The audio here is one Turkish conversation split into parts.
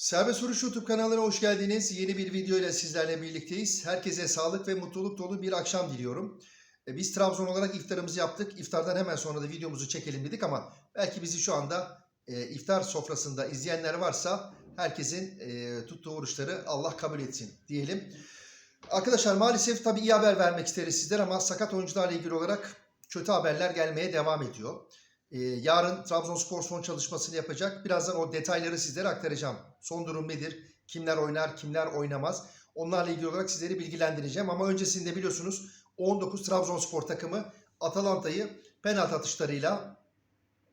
Serbest Vuruş YouTube kanalına hoş geldiniz. Yeni bir video ile sizlerle birlikteyiz. Herkese sağlık ve mutluluk dolu bir akşam diliyorum. E, Biz Trabzon olarak iftarımızı yaptık. İftardan hemen sonra da videomuzu çekelim dedik ama belki bizi şu anda e, iftar sofrasında izleyenler varsa herkesin e, tuttuğu oruçları Allah kabul etsin diyelim. Arkadaşlar maalesef tabii iyi haber vermek isteriz sizler ama sakat oyuncularla ilgili olarak kötü haberler gelmeye devam ediyor. Ee, yarın Trabzonspor son çalışmasını yapacak. Birazdan o detayları sizlere aktaracağım. Son durum nedir? Kimler oynar, kimler oynamaz? Onlarla ilgili olarak sizleri bilgilendireceğim. Ama öncesinde biliyorsunuz 19 Trabzonspor takımı Atalanta'yı penaltı atışlarıyla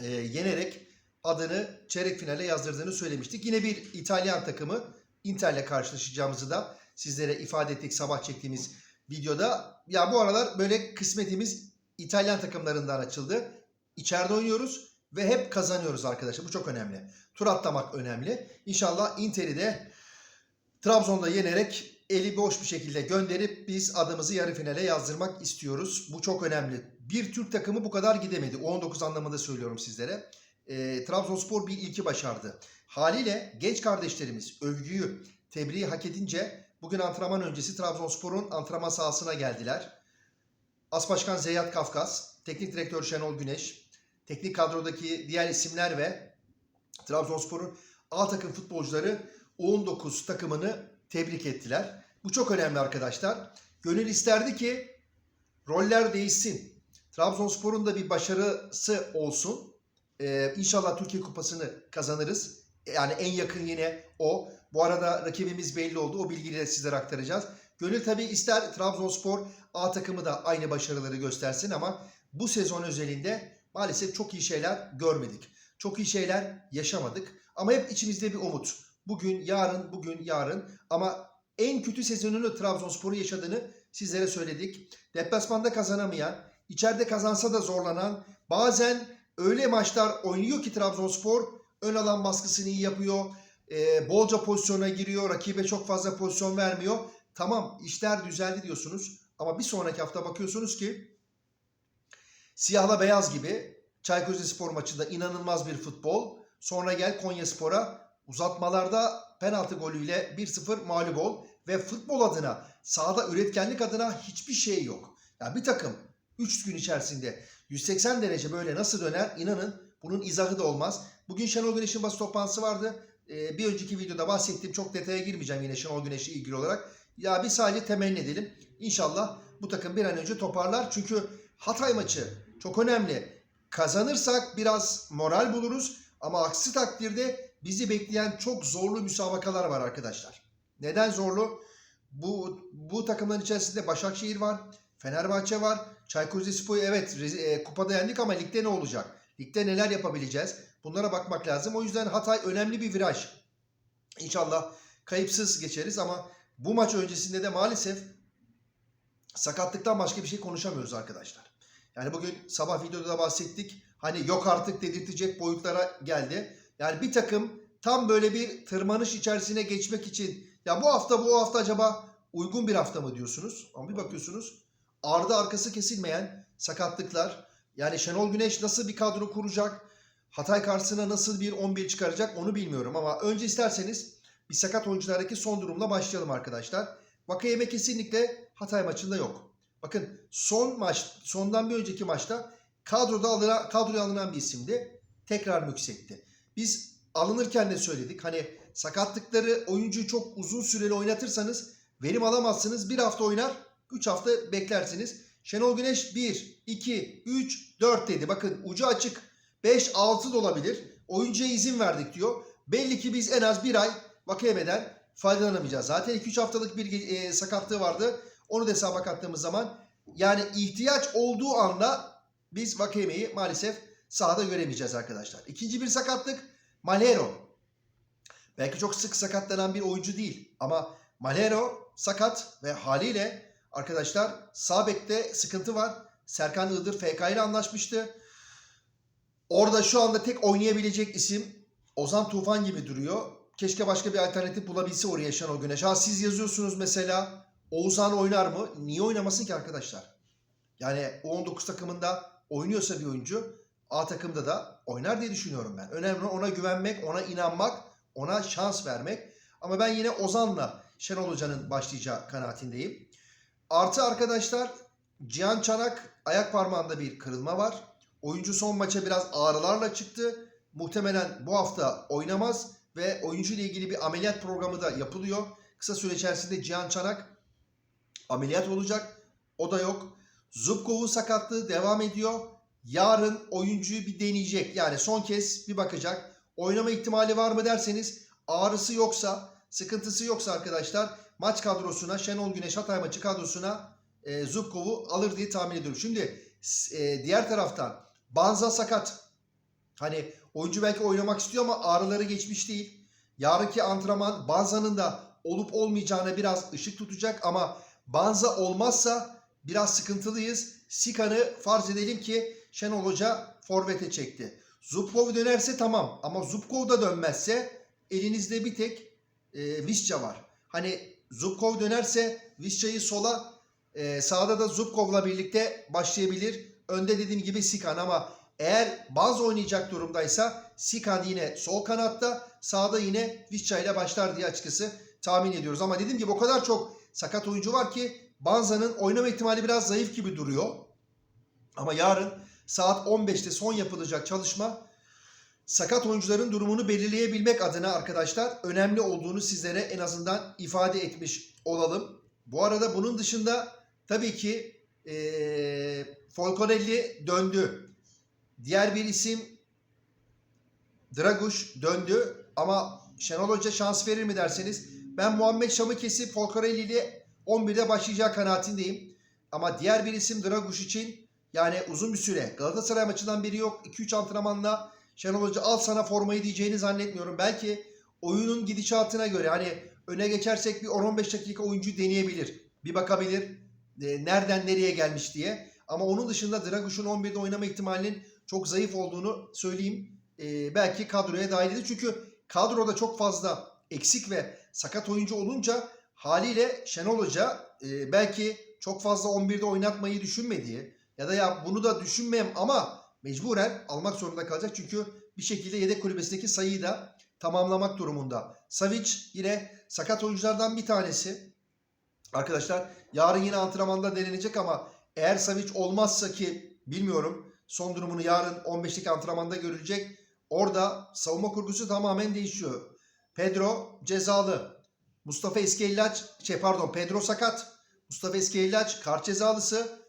e, yenerek adını çeyrek finale yazdırdığını söylemiştik. Yine bir İtalyan takımı Inter'le karşılaşacağımızı da sizlere ifade ettik sabah çektiğimiz videoda. Ya bu aralar böyle kısmetimiz İtalyan takımlarından açıldı. İçeride oynuyoruz ve hep kazanıyoruz arkadaşlar. Bu çok önemli. Tur atlamak önemli. İnşallah Inter'i de Trabzon'da yenerek eli boş bir şekilde gönderip biz adımızı yarı finale yazdırmak istiyoruz. Bu çok önemli. Bir Türk takımı bu kadar gidemedi. 19 anlamında söylüyorum sizlere. E, Trabzonspor bir ilki başardı. Haliyle genç kardeşlerimiz övgüyü, tebriği hak edince bugün antrenman öncesi Trabzonspor'un antrenman sahasına geldiler. As Başkan Zeyyat Kafkas, Teknik Direktör Şenol Güneş, teknik kadrodaki diğer isimler ve Trabzonspor'un A takım futbolcuları U19 takımını tebrik ettiler. Bu çok önemli arkadaşlar. Gönül isterdi ki roller değişsin. Trabzonspor'un da bir başarısı olsun. Ee, inşallah Türkiye Kupası'nı kazanırız. Yani en yakın yine o. Bu arada rakibimiz belli oldu. O bilgiyi de sizlere aktaracağız. Gönül tabii ister Trabzonspor A takımı da aynı başarıları göstersin ama bu sezon özelinde maalesef çok iyi şeyler görmedik. Çok iyi şeyler yaşamadık. Ama hep içimizde bir umut. Bugün, yarın, bugün, yarın. Ama en kötü sezonunu Trabzonspor'u yaşadığını sizlere söyledik. Deplasmanda kazanamayan, içeride kazansa da zorlanan, bazen öyle maçlar oynuyor ki Trabzonspor ön alan baskısını iyi yapıyor. E, bolca pozisyona giriyor, rakibe çok fazla pozisyon vermiyor. Tamam işler düzeldi diyorsunuz ama bir sonraki hafta bakıyorsunuz ki siyahla beyaz gibi Çaykur Rizespor maçında inanılmaz bir futbol. Sonra gel Konya Spor'a uzatmalarda penaltı golüyle 1-0 mağlup ol ve futbol adına sahada üretkenlik adına hiçbir şey yok. Yani bir takım 3 gün içerisinde 180 derece böyle nasıl döner inanın bunun izahı da olmaz. Bugün Şenol Güneş'in basın toplantısı vardı. Ee, bir önceki videoda bahsettiğim çok detaya girmeyeceğim yine Şenol Güneş'le ilgili olarak. Ya bir sadece temenni edelim. İnşallah bu takım bir an önce toparlar. Çünkü Hatay maçı çok önemli. Kazanırsak biraz moral buluruz. Ama aksi takdirde bizi bekleyen çok zorlu müsabakalar var arkadaşlar. Neden zorlu? Bu, bu takımların içerisinde Başakşehir var. Fenerbahçe var. Çaykur Rizespor'u evet e, kupada yendik ama ligde ne olacak? Ligde neler yapabileceğiz? Bunlara bakmak lazım. O yüzden Hatay önemli bir viraj. İnşallah kayıpsız geçeriz ama bu maç öncesinde de maalesef sakatlıktan başka bir şey konuşamıyoruz arkadaşlar. Yani bugün sabah videoda da bahsettik. Hani yok artık dedirtecek boyutlara geldi. Yani bir takım tam böyle bir tırmanış içerisine geçmek için ya bu hafta bu hafta acaba uygun bir hafta mı diyorsunuz? Ama bir bakıyorsunuz ardı arkası kesilmeyen sakatlıklar. Yani Şenol Güneş nasıl bir kadro kuracak? Hatay karşısına nasıl bir 11 çıkaracak onu bilmiyorum ama önce isterseniz bir sakat oyunculardaki son durumla başlayalım arkadaşlar. Vakayeme kesinlikle Hatay maçında yok. Bakın son maç, sondan bir önceki maçta kadroda alınan, kadroya alınan bir isimdi. Tekrar yüksekti. Biz alınırken de söyledik. Hani sakatlıkları oyuncuyu çok uzun süreli oynatırsanız verim alamazsınız. Bir hafta oynar, 3 hafta beklersiniz. Şenol Güneş 1, 2, 3, 4 dedi. Bakın ucu açık 5, 6 da olabilir. Oyuncuya izin verdik diyor. Belli ki biz en az bir ay Vakayeme'den faydalanamayacağız. Zaten 2-3 haftalık bir e, sakatlığı vardı. Onu da hesaba kattığımız zaman yani ihtiyaç olduğu anda biz Vakayeme'yi maalesef sahada göremeyeceğiz arkadaşlar. İkinci bir sakatlık Malero. Belki çok sık sakatlanan bir oyuncu değil ama Malero sakat ve haliyle arkadaşlar sağ bekte sıkıntı var. Serkan Iğdır FK ile anlaşmıştı. Orada şu anda tek oynayabilecek isim Ozan Tufan gibi duruyor. Keşke başka bir alternatif bulabilse oraya Şenol Güneş. Ha siz yazıyorsunuz mesela Oğuzhan oynar mı? Niye oynamasın ki arkadaşlar? Yani U19 takımında oynuyorsa bir oyuncu A takımda da oynar diye düşünüyorum ben. Önemli ona güvenmek, ona inanmak, Ona şans vermek. Ama ben yine Ozan'la Şenol Hoca'nın başlayacağı kanaatindeyim. Artı arkadaşlar Cihan Çanak ayak parmağında bir kırılma var. Oyuncu son maça biraz ağrılarla çıktı. Muhtemelen bu hafta oynamaz ve oyuncu ile ilgili bir ameliyat programı da yapılıyor. Kısa süre içerisinde Cihan Çanak ameliyat olacak. O da yok. Zubkov'un sakatlığı devam ediyor. Yarın oyuncuyu bir deneyecek. Yani son kez bir bakacak. Oynama ihtimali var mı derseniz ağrısı yoksa, sıkıntısı yoksa arkadaşlar maç kadrosuna, Şenol Güneş Hatay maçı kadrosuna e, Zubkov'u alır diye tahmin ediyorum. Şimdi e, diğer taraftan Banza sakat. Hani oyuncu belki oynamak istiyor ama ağrıları geçmiş değil. Yarınki antrenman Banza'nın da olup olmayacağına biraz ışık tutacak ama Banza olmazsa biraz sıkıntılıyız. Sikan'ı farz edelim ki Şenol Hoca forvete çekti. Zubkov dönerse tamam ama Zubkov da dönmezse elinizde bir tek e, Visca var. Hani Zubkov dönerse Visca'yı sola e, sağda da Zubkov'la birlikte başlayabilir. Önde dediğim gibi Sikan ama eğer bazı oynayacak durumdaysa Sikan yine sol kanatta sağda yine Visca ile başlar diye açıkçası tahmin ediyoruz. Ama dediğim gibi o kadar çok sakat oyuncu var ki Banza'nın oynama ihtimali biraz zayıf gibi duruyor. Ama yarın saat 15'te son yapılacak çalışma sakat oyuncuların durumunu belirleyebilmek adına arkadaşlar önemli olduğunu sizlere en azından ifade etmiş olalım. Bu arada bunun dışında tabii ki ee, Folcorelli döndü. Diğer bir isim Draguş döndü ama Şenol Hoca şans verir mi derseniz ben Muhammed Şam'ı kesip Folcorelli ile 11'de başlayacağı kanaatindeyim. Ama diğer bir isim Draguş için yani uzun bir süre Galatasaray maçından biri yok. 2-3 antrenmanla Şenol Hoca al sana formayı diyeceğini zannetmiyorum. Belki oyunun gidişatına göre hani öne geçersek bir 10-15 dakika oyuncu deneyebilir. Bir bakabilir e, nereden nereye gelmiş diye. Ama onun dışında Draguş'un 11'de oynama ihtimalinin çok zayıf olduğunu söyleyeyim. E, belki kadroya dahil edildi. Çünkü kadroda çok fazla eksik ve sakat oyuncu olunca haliyle Şenol Hoca e, belki çok fazla 11'de oynatmayı düşünmediği ya da ya bunu da düşünmem ama mecburen almak zorunda kalacak. Çünkü bir şekilde yedek kulübesindeki sayıyı da tamamlamak durumunda. Savic yine sakat oyunculardan bir tanesi. Arkadaşlar yarın yine antrenmanda denenecek ama eğer Savic olmazsa ki bilmiyorum son durumunu yarın 15'lik antrenmanda görülecek. Orada savunma kurgusu tamamen değişiyor. Pedro cezalı. Mustafa Eskelillaç, şey pardon Pedro sakat. Mustafa Eskelillaç kart cezalısı.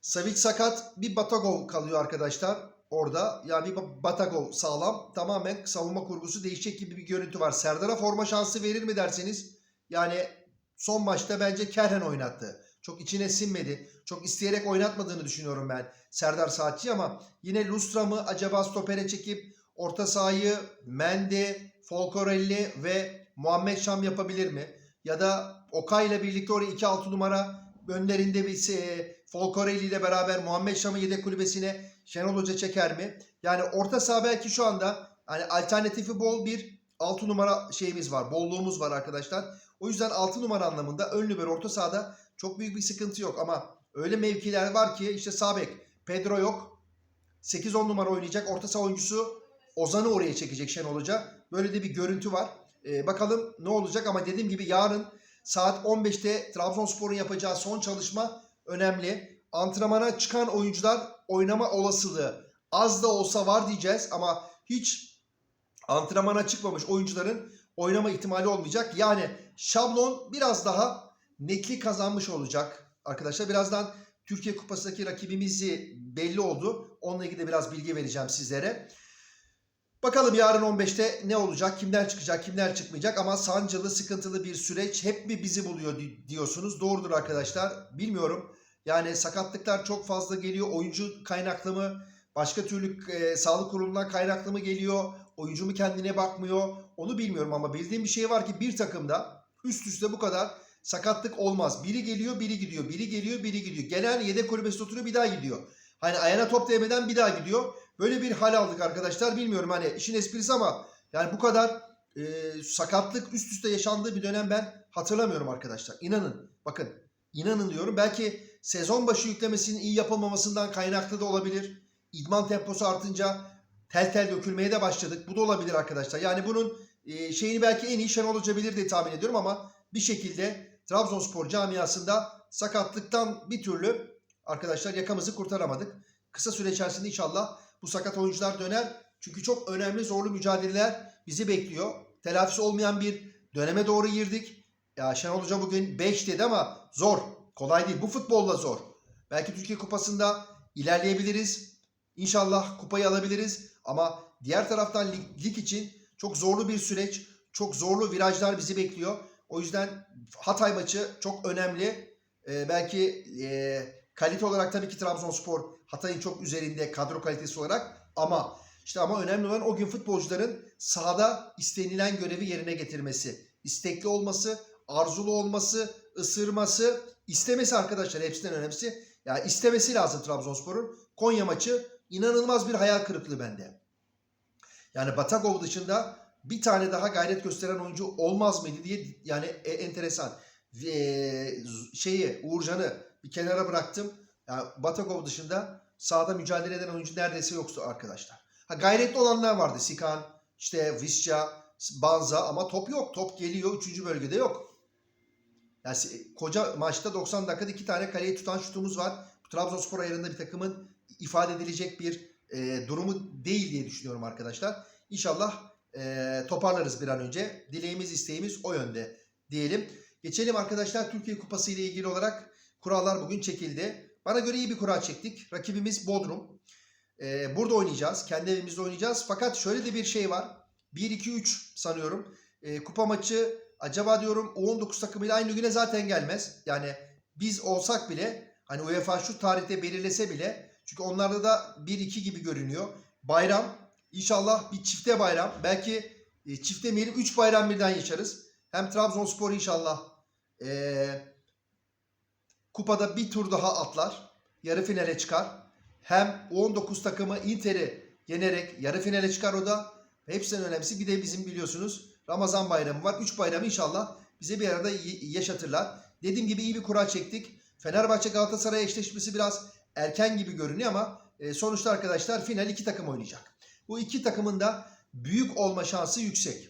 Savic sakat. Bir Batagov kalıyor arkadaşlar orada. Yani bir Batagov sağlam. Tamamen savunma kurgusu değişecek gibi bir görüntü var. Serdar'a forma şansı verir mi derseniz yani son maçta bence Kerhen oynattı. Çok içine sinmedi. Çok isteyerek oynatmadığını düşünüyorum ben Serdar Saatçi ama yine Lustra mı acaba stopere çekip orta sahayı Mende, Folcorelli ve Muhammed Şam yapabilir mi? Ya da Okay ile birlikte oraya 2-6 numara önlerinde bir e, Folcorelli ile beraber Muhammed Şam'ı yedek kulübesine Şenol Hoca çeker mi? Yani orta saha belki şu anda hani alternatifi bol bir 6 numara şeyimiz var. Bolluğumuz var arkadaşlar. O yüzden 6 numara anlamında ön libero orta sahada çok büyük bir sıkıntı yok ama öyle mevkiler var ki işte Sabek, Pedro yok. 8-10 numara oynayacak orta saha oyuncusu Ozan'ı oraya çekecek Şenol Hoca. Böyle de bir görüntü var. Ee, bakalım ne olacak ama dediğim gibi yarın saat 15'te Trabzonspor'un yapacağı son çalışma önemli. Antrenmana çıkan oyuncular oynama olasılığı az da olsa var diyeceğiz ama hiç antrenmana çıkmamış oyuncuların oynama ihtimali olmayacak. Yani şablon biraz daha netli kazanmış olacak arkadaşlar. Birazdan Türkiye Kupası'ndaki rakibimizi belli oldu. Onunla ilgili de biraz bilgi vereceğim sizlere. Bakalım yarın 15'te ne olacak, kimler çıkacak, kimler çıkmayacak ama sancılı, sıkıntılı bir süreç hep mi bizi buluyor diyorsunuz. Doğrudur arkadaşlar. Bilmiyorum. Yani sakatlıklar çok fazla geliyor. Oyuncu kaynaklı mı, başka türlü e, sağlık kurumundan kaynaklı mı geliyor? Oyuncu mu kendine bakmıyor? Onu bilmiyorum ama bildiğim bir şey var ki bir takımda üst üste bu kadar sakatlık olmaz. Biri geliyor, biri gidiyor. Biri geliyor, biri gidiyor. Genel yedek kulübesi oturuyor, bir daha gidiyor. Hani ayağına top değmeden bir daha gidiyor. Böyle bir hal aldık arkadaşlar. Bilmiyorum hani işin esprisi ama yani bu kadar e, sakatlık üst üste yaşandığı bir dönem ben hatırlamıyorum arkadaşlar. İnanın. Bakın inanın diyorum. Belki sezon başı yüklemesinin iyi yapılmamasından kaynaklı da olabilir. İdman temposu artınca tel tel dökülmeye de başladık. Bu da olabilir arkadaşlar. Yani bunun e, şeyini belki en iyi Şenol Hoca bilir diye tahmin ediyorum ama bir şekilde Trabzonspor camiasında sakatlıktan bir türlü arkadaşlar yakamızı kurtaramadık. Kısa süre içerisinde inşallah bu sakat oyuncular döner. Çünkü çok önemli zorlu mücadeleler bizi bekliyor. Telafisi olmayan bir döneme doğru girdik. Ya Şenol Hoca bugün 5 dedi ama zor. Kolay değil. Bu futbolla zor. Belki Türkiye Kupası'nda ilerleyebiliriz. İnşallah kupayı alabiliriz. Ama diğer taraftan lig, lig için çok zorlu bir süreç. Çok zorlu virajlar bizi bekliyor. O yüzden Hatay maçı çok önemli. Ee, belki e, kalite olarak tabii ki Trabzonspor Hatay'ın çok üzerinde kadro kalitesi olarak ama işte ama önemli olan o gün futbolcuların sahada istenilen görevi yerine getirmesi, istekli olması, arzulu olması, ısırması, istemesi arkadaşlar hepsinden önemlisi. Ya istemesi lazım Trabzonspor'un. Konya maçı inanılmaz bir hayal kırıklığı bende. Yani Batakov dışında bir tane daha gayret gösteren oyuncu olmaz mıydı diye yani e, enteresan. Ve şeyi Uğurcan'ı bir kenara bıraktım. Yani Batakov dışında sahada mücadele eden oyuncu neredeyse yoktu arkadaşlar. Ha gayretli olanlar vardı. Sikan, işte Visca, Banza ama top yok. Top geliyor. Üçüncü bölgede yok. Yani koca maçta 90 dakikada iki tane kaleyi tutan şutumuz var. Trabzonspor ayarında bir takımın ifade edilecek bir e, durumu değil diye düşünüyorum arkadaşlar. İnşallah e, toparlarız bir an önce. Dileğimiz isteğimiz o yönde diyelim. Geçelim arkadaşlar Türkiye Kupası ile ilgili olarak kurallar bugün çekildi. Bana göre iyi bir kura çektik. Rakibimiz Bodrum. E, burada oynayacağız. Kendi evimizde oynayacağız. Fakat şöyle de bir şey var. 1-2-3 sanıyorum. E, kupa maçı acaba diyorum U19 takımıyla aynı güne zaten gelmez. Yani biz olsak bile hani UEFA şu tarihte belirlese bile çünkü onlarda da 1-2 gibi görünüyor. Bayram inşallah bir çifte bayram. Belki e, çift demeyelim 3 bayram birden yaşarız. Hem Trabzonspor inşallah e, kupada bir tur daha atlar. Yarı finale çıkar. Hem U19 takımı Inter'i yenerek yarı finale çıkar o da. Hepsinden önemlisi bir de bizim biliyorsunuz Ramazan bayramı var. 3 bayramı inşallah bize bir arada yaşatırlar. Dediğim gibi iyi bir kura çektik. Fenerbahçe Galatasaray eşleşmesi biraz erken gibi görünüyor ama e, sonuçta arkadaşlar final iki takım oynayacak. Bu iki takımın da büyük olma şansı yüksek.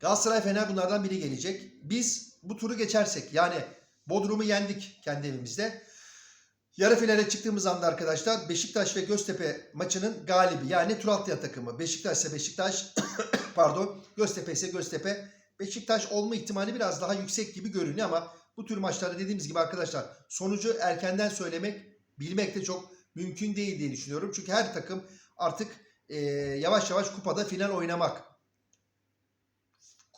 Galatasaray Fener bunlardan biri gelecek. Biz bu turu geçersek yani Bodrum'u yendik kendi evimizde. Yarı finale çıktığımız anda arkadaşlar Beşiktaş ve Göztepe maçının galibi yani tur atlayan takımı. Beşiktaş ise Beşiktaş pardon Göztepe ise Göztepe. Beşiktaş olma ihtimali biraz daha yüksek gibi görünüyor ama bu tür maçlarda dediğimiz gibi arkadaşlar sonucu erkenden söylemek bilmek de çok mümkün değil diye düşünüyorum. Çünkü her takım artık e, yavaş yavaş kupada final oynamak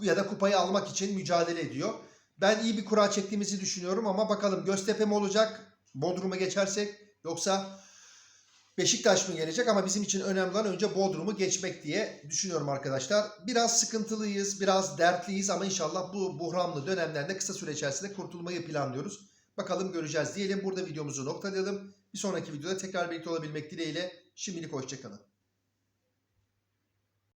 ya da kupayı almak için mücadele ediyor. Ben iyi bir kura çektiğimizi düşünüyorum ama bakalım Göztepe mi olacak? Bodrum'a geçersek yoksa Beşiktaş mı gelecek ama bizim için önemli olan önce Bodrum'u geçmek diye düşünüyorum arkadaşlar. Biraz sıkıntılıyız, biraz dertliyiz ama inşallah bu buhranlı dönemlerde kısa süre içerisinde kurtulmayı planlıyoruz. Bakalım göreceğiz diyelim. Burada videomuzu noktalayalım. Bir sonraki videoda tekrar birlikte olabilmek dileğiyle. Şimdilik hoşçakalın.